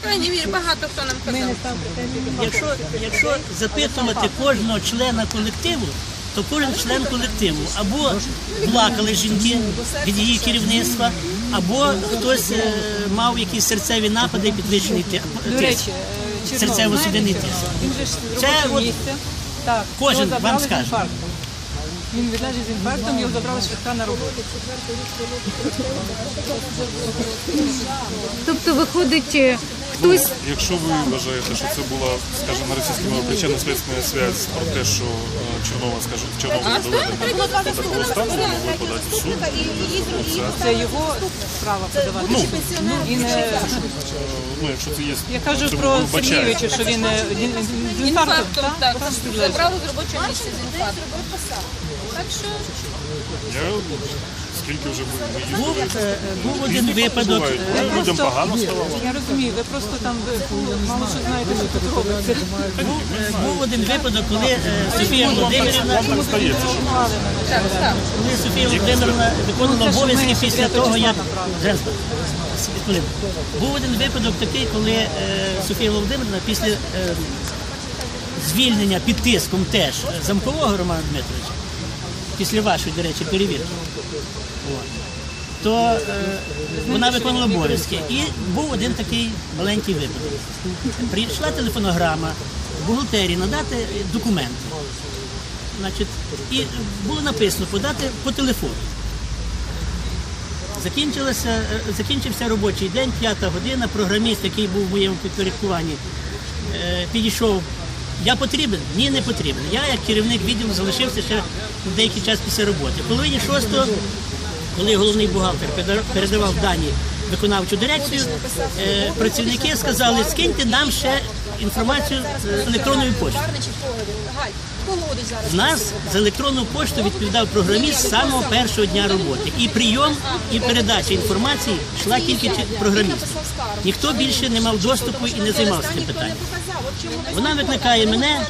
По крайній мірі, багато хто нам казав. Якщо, якщо запитувати кожного члена колективу, то кожен член колективу або плакали жінки від її керівництва, або хтось е, мав якісь серцеві напади і підвищений ти- До тиск. е, Серцево-судинний тиск. Це от кожен вам скаже. Він відлежить з інфарктом, його забрала швидка на роботу. Тобто виходить, е, хтось Якщо ви вважаєте, що це була, скажімо, мові причина слідственна зв'язь про те, що е, Чернова, скажімо, Чернова доведена до такого стану, ви могли подати в суд. Це його справа подавати. Він, е, Ну, якщо це є, я кажу про. Сергійовича, що він е, з інфарктом, так. Забрали з робочого місця з інфарктом. Я скільки вже ми ми Був, е, був один випадок. бувають. е, Людям Просто- погано ставало. Я розумію, ви просто там ви мало що знаєте, що тут робиться. Був, е, був один випадок, коли е, Софія Володимирівна Так стається, що так, так. коли Софія Володимирівна виконувала Ну, обов'язки після того, як був один випадок такий, коли е, Софія Володимирівна після е, звільнення під тиском теж е, замкового Романа Дмитровича, після вашої, до речі, перевірки. То е, вона виконувала обов'язки. І був один такий маленький випадок. Прийшла телефонограма в бухгалтерії надати документи. Значить, і було написано подати по телефону. Е, закінчився робочий день, п'ята година. Програміст, який був в моєму підпорядкуванні, е, підійшов. Я потрібен? Ні, не потрібен. Я, як керівник відділу, залишився ще деякий час після роботи. В половині шостого, коли головний бухгалтер передавав дані виконавчу дирекцію, е, працівники сказали, скиньте нам ще інформацію е, електронною поштою. В нас за електронну пошту відповідав програміст з самого першого дня роботи. І прийом, і передача інформації йшла тільки через програміста. Ніхто більше не мав доступу і не займався цим питанням. Вона викликає мене,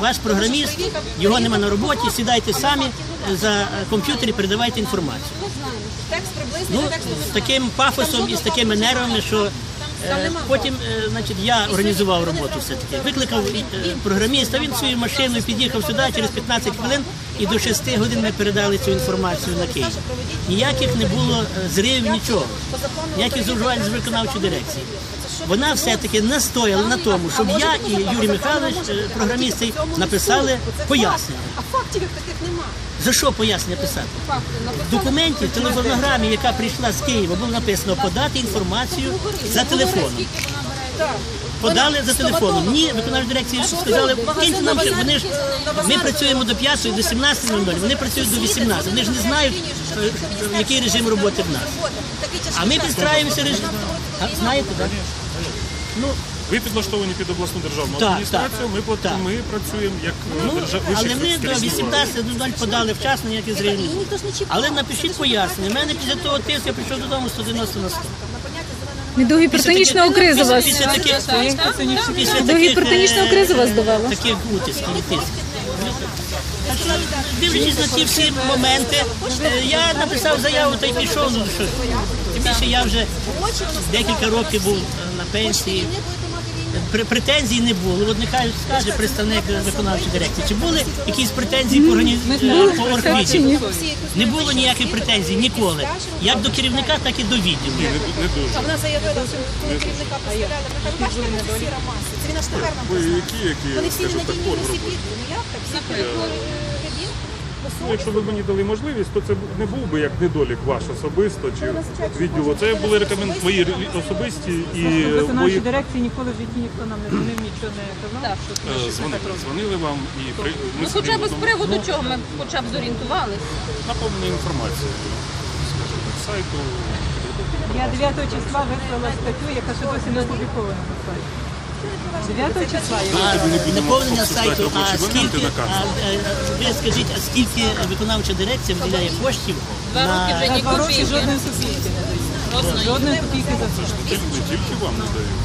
ваш програміст, його нема на роботі, сідайте самі за комп'ютер і передавайте інформацію. Ну, з таким пафосом і з такими нервами, що потім, е, значить, я організував роботу все-таки. Викликав е, програміста, він своєю машиною під'їхав сюди через 15 хвилин і до 6 годин ми передали цю інформацію на Київ. Ніяких не було е, зривів, нічого, ніяких зловживань з виконавчої дирекції. Вона все-таки настояла на тому, щоб я і Юрій Михайлович, е, програміст, цей, написали пояснення. А фактів таких нема. За що пояснення писати? В документі, в телефонограмі, яка прийшла з Києва, було написано подати інформацію за телефоном. Подали за телефоном. Ні, виконавча дирекція сказали, киньте нам ще. Вони ж ми працюємо до 5, до 17.00, вони працюють до 18. Вони ж не знають, який режим роботи в нас. А ми підстраюємося режим. Знаєте, так? Ну, ви підлаштовані під обласну державну Так, адміністрацію, ми, плат- так. ми працюємо як е, Ну, держа- але ми до керівництво влади. 18.00 подали вчасно, зривів. не було. Але напишіть пояснення. У мене після того тиску я прийшов додому 190 на 100. до гіпертонічного кризи вас Після таких, після до таких, гіпертонічного е, кризу вас довело. Таких утисків і тисків. Так що, Дивлячись на ті всі моменти, е, я написав заяву та й пішов. Ну, що, тим більше я вже декілька років був е, на пенсії. Пр- Претензій не було. От нехай скаже представник виконавчої дирекції, чи були якісь претензії по органі... по оргвідділу? Не було ніяких претензій ніколи. Як до керівника, так і до відділу. Не, не дуже. Вона заявила, що коли керівника поставляли, ми каже, бачите, вони всі сіра маса. Це він аж які, Вони всі ненадійні, всі? Ну як так? Всі? Ну, якщо ви б мені дали можливість, то це не був би як недолік ваш особисто чи відділу. Це були рекомен... мої особисті і Виконавчій мої дирекції ніколи в житті ніхто нам не дзвонив, нічого не казав. що е, дзвонили, дзвонили вам і при... ми Ну хоча б з приводу чого ми хоча б зорієнтувалися. наповнена інформація, скажімо так, сайту. Я 9 числа вислала статтю, яка ще досі не опублікована на сайті. 9 числа А наповнення сайту, а скільки, а, е, ви скажіть, а скільки виконавча дирекція виділяє коштів Два роки вже на ні два роки копійки. жодної не дають. Жодної копійки за все. Не тільки вам не дають.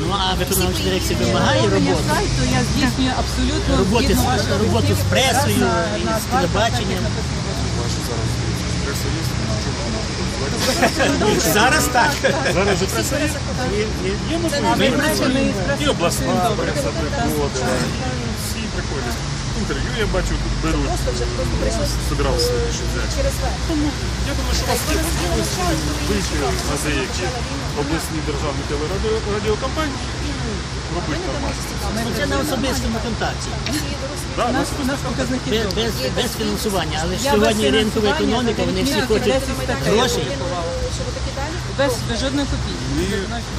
ну а виконавча дирекція вимагає роботи, сайту я здійснюю абсолютно роботи згідно з ваших роботу з пресою і з телебаченням. Ваші зараз. Зараз так. Зараз же це є, є можливість. І обласна преса приходила, і всі приходять. Інтерв'ю я бачу, тут беруть, збирався ще взяти. Тому я думаю, що у вас є можливість вийти на деякі обласні державні телерадіокомпанії і робити нормально. Це на особистому контакті. Да, У нас нас, у нас показники Без, добрі. без, без фінансування. Але ж Я сьогодні ринкова фінансування економіка, вони всі хочуть 10 статей грошей. Без, без жодної копійки. Ми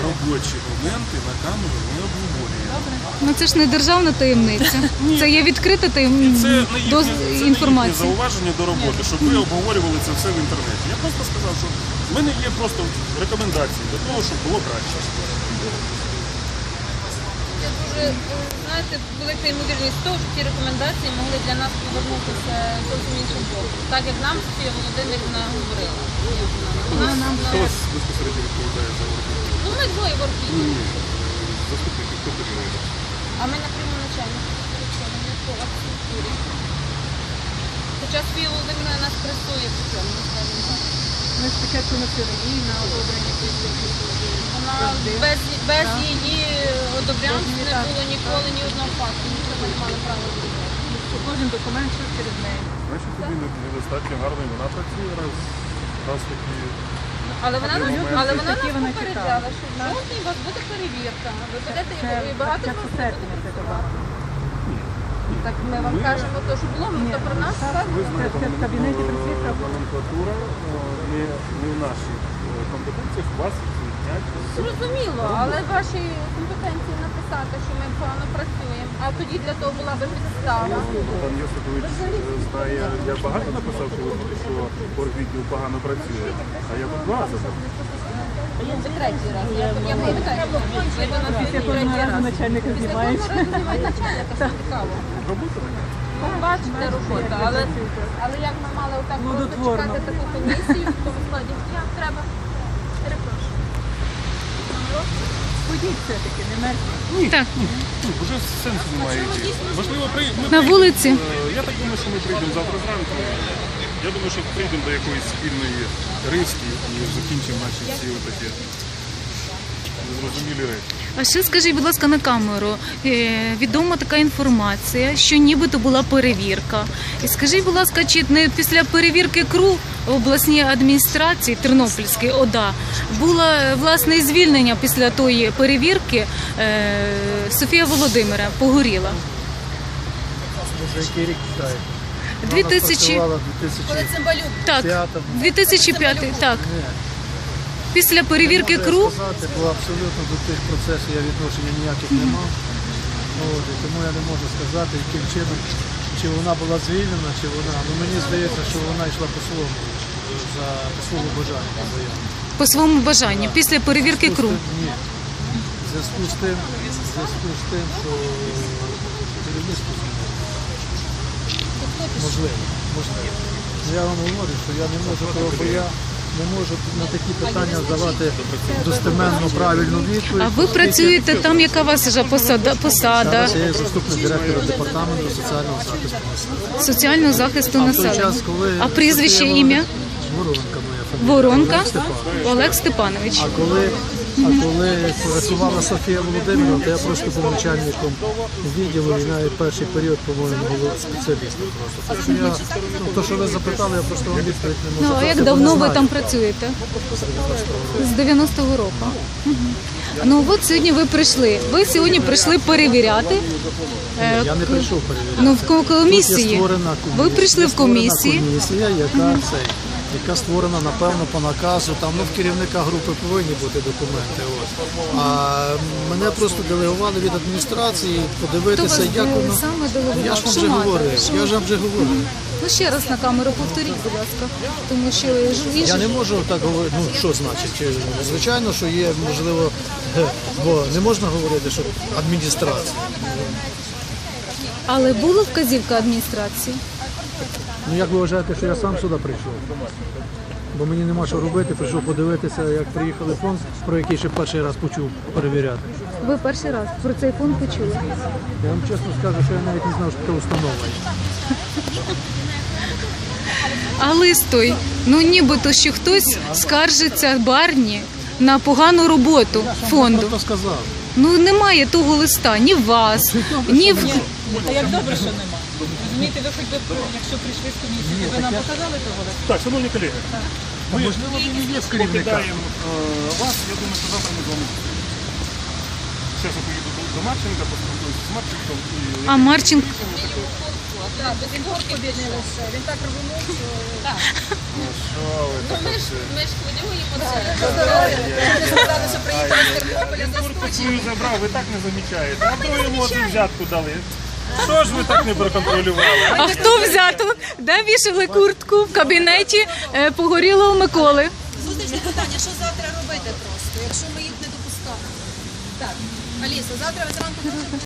робочі моменти на камеру не обговорюємо. Ну це ж не державна таємниця. Це є відкрита таємниця не до це не інформації. зауваження до роботи, щоб ви обговорювали це все в інтернеті. Я просто сказав, що в мене є просто рекомендації для того, щоб було краще. Е, знаєте, велика ймовірність того, що ці рекомендації могли для нас повернутися зовсім іншим боком. Так як нам Софія Володимирівна говорила. Вона нам Хто вас безпосередньо відповідає за роботу? Ну, ми двоє в орфі. Заступники, хто керує? А ми напряму начальник перечислення по архітектурі. Хоча Софія Володимирівна нас пресує по цьому, скажімо так. Ми спочатку носили її на одобрення Вона без, без її одобрянств не було ніколи ні одного факту, ми не мали права зробити. Кожен документ йшов через неї. Значить, тобі не- недостатньо гарно і вона працює, раз, раз такі. Але вона нас, але вона нас попереджала, що в жовтні у вас буде перевірка. Ви будете Це і багато про це. Так ми вам кажемо, то що було, ми то про нас Ви сказали. знаєте, це в кабінеті присвітка номенклатура е, не, не в нашій е, компетенціях, вас звільнять. з Зрозуміло, але ваші компетенції написати, що ми погано працюємо. А тоді для того була би підстава. Пан Йосипович знає, я багато написав, що ви що оргвідділ погано працює, а я тут два. Це третій раз. Я, я пам'ятаю, що ви нас Після кожного разу раз. начальника Після кожного разу знімають начальника, це цікаво. Робота така. Бачите, робота, але, але як ми мали отак просто Плодотворно. чекати таку комісію в тому складі, як треба. Ходіть все-таки, не мерзніть. Так, Ну, вже сенсу немає йти. Можливо, при... ми на прийдемо, вулиці. е, Я так думаю, що ми прийдемо завтра зранку. Я думаю, що прийдемо до якоїсь спільної риски і закінчимо наші всі отакі незрозумілі речі. А ще скажіть, будь ласка, на камеру. Е, відома така інформація, що нібито була перевірка. І скажіть, будь ласка, чи не після перевірки КРУ в обласній адміністрації Тернопільської ОДА було власне звільнення після тої перевірки е, Софія Володимира погоріла. За який рік читаєте? 2000... Вона працювала 2005 Так, 2005, так. Після перевірки КРУ сказати, бо абсолютно до тих процесів я відношення ніяких не мав. От, і тому я не можу сказати, яким чином, чи вона була звільнена, чи вона. Ну мені здається, що вона йшла по своєму, за по своєму бажанню. по своєму бажанню після перевірки КРУ. Ні. В зв'язку з тим, в зв'язку з тим, що керівництво. Можливо, можливо. Ну, я вам говорю, що я не можу того, бо я не можу на такі питання давати достеменно правильну відповідь. А ви працюєте там, яка у вас вже посада, посада Зараз я є заступник директора департаменту соціального захисту населення. соціального захисту А в той населення? час, коли А прізвище, ім'я? Воронка моя фамілія. Воронка Олег Степанович. Олег Степанович. А коли, а коли працювала Софія Володимирівна, то я просто був начальником відділу і навіть перший період, по-моєму, був спеціалістом просто. Що я, ну, то, що ви запитали, я просто вам відповідь не можу. Ну а дати, як бо давно ви знаю. там працюєте? З 90-го року. Мгм. Ну от сьогодні ви прийшли. Ви сьогодні прийшли перевіряти. е, Я не прийшов перевіряти. Ну в ко- Тут є комісії. створена комісія. Ви прийшли в створена комісії. комісія, яка цей. Яка створена, напевно, по наказу, там ну, в керівника групи повинні бути документи. От. А мене просто делегували від адміністрації подивитися, як воно. саме Я ж вам вже Шуматов. говорив. Я ж вам вже говорив. Ну ще раз на камеру повторіть, будь ласка. Тому що інші Я не можу так говорити. Ну що значить? Е, Звичайно, що є можливо, е, бо не можна говорити, що адміністрація. але була вказівка адміністрації. Ну як ви вважаєте, що я сам сюди прийшов? Бо мені нема що робити, прийшов подивитися, як приїхали фонд, про який ще перший раз почув перевіряти. Ви перший раз про цей фонд почули. Я вам чесно скажу, що я навіть не знав, що така установа. А лист той, ну нібито що хтось скаржиться барні на погану роботу фонду. Хто сказав? Ну немає того листа ні в вас, ні в Та як добре, що нема. Розумієте, ви хоч би, якщо прийшли з комісії, ви нам показали того листа? Так, шановні колеги, ми Можливо, він і є в керівника. покидаємо е, вас. Я думаю, що завтра ми з вами. Зараз я поїду до, до Марченка, поспілкуюся з Марченком і а Марченко. Бідний лише. Він так робив, що... що ви Ну, так ми ж ми ж хвилюємо це. Вони сказали, що приїхали з Тернополя за свою забрав, ви так не замічаєте. А то йому оцю взятку дали. Що ж ви так не проконтролювали? А хто взято? Де вішали куртку в кабінеті е, погорілого Миколи? Зустрічне питання, що завтра робити просто, якщо ми їх не допускаємо? Так, Аліса, завтра ви зранку